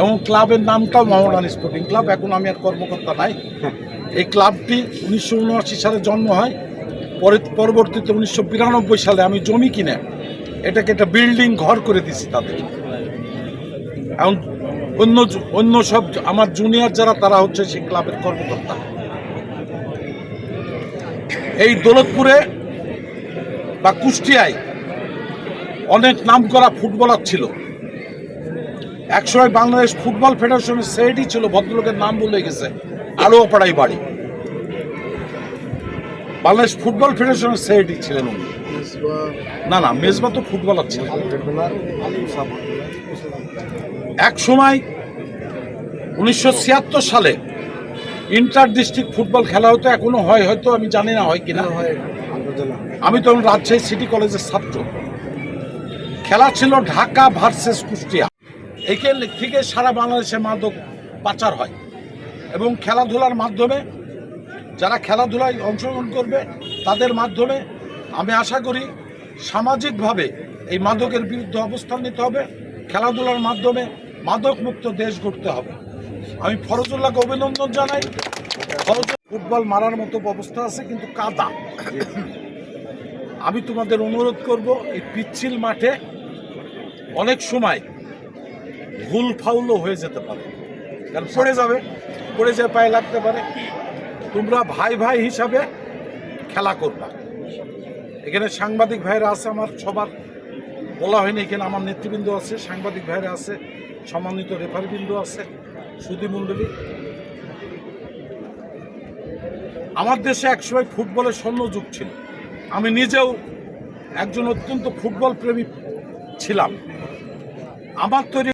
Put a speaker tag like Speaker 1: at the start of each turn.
Speaker 1: এবং ক্লাবের নামটাও মোহামেডান স্পোর্টিং ক্লাব, এখন আমি আর কর্মকর্তা নাই। এই ক্লাবটি উনিশশো উনআশি সালে জন্ম হয়, পরে পরবর্তীতে উনিশশো বিরানব্বই সালে আমি জমি কিনে এটাকে একটা বিল্ডিং ঘর করে দিছি তাদের। এখন অন্য অন্য সব আমার জুনিয়র যারা, তারা হচ্ছে সেই ক্লাবের কর্মকর্তা। এই দৌলতপুরে বা কুষ্টিয়ায় অনেক নাম করা ফুটবলার ছিল। একসময় বাংলাদেশ ফুটবল ফেডারেশনের সেক্রেটারি ছিল, ভদ্রলোকের নাম বলে গেছে। আলোয়াপাড়াই বাড়ি। বাংলাদেশ ফুটবল ফেডারেশনের সেক্রেটারি ছিলেন উনি। না না, মেজবা তো ফুটবলার ছিলেন। এক সময় উনিশশো ছিয়াত্তর সালে ইন্টার ডিস্ট্রিক্ট ফুটবল খেলা হতো, এখনও হয়, হয়তো আমি জানি না হয় কিনা। আমি তখন রাজশাহী সিটি কলেজের ছাত্র। খেলা ছিল ঢাকা ভার্সেস কুষ্টিয়া। এইখান থেকে সারা বাংলাদেশে মাদক পাচার হয়। এবং খেলাধুলার মাধ্যমে যারা খেলাধুলায় অংশগ্রহণ করবে, তাদের মাধ্যমে আমি আশা করি সামাজিকভাবে এই মাদকের বিরুদ্ধে অবস্থান নিতে হবে। খেলাধুলার মাধ্যমে মাদক মুক্ত দেশ গড়তে হবে। আমি ফরজুল্লাহকে অভিনন্দন জানাই। ফুটবল মারার মতো ব্যবস্থা আছে, কিন্তু কাদা। আমি তোমাদের অনুরোধ করব, এই পিচ্ছিল মাঠে অনেক সময় ভুল ফাউলও হয়ে যেতে পারে। কারণ পড়ে যাবে, পড়ে যেয়ে পায়ে লাগতে পারে। তোমরা ভাই ভাই হিসাবে খেলা করবা। এখানে সাংবাদিক ভাইরা আছে আমার, সবার। বলা হয়নি এখানে আমার নেতৃবৃন্দ আছে, সাংবাদিক ভাইরা আছে, সম্মানিত রেফারিবৃন্দ আছে সুদী মণ্ডলী। আমার দেশে একসময় ফুটবলের স্বর্ণযুগ ছিল। আমি নিজেও একজন অত্যন্ত ফুটবল প্রেমী ছিলাম। আমার তৈরি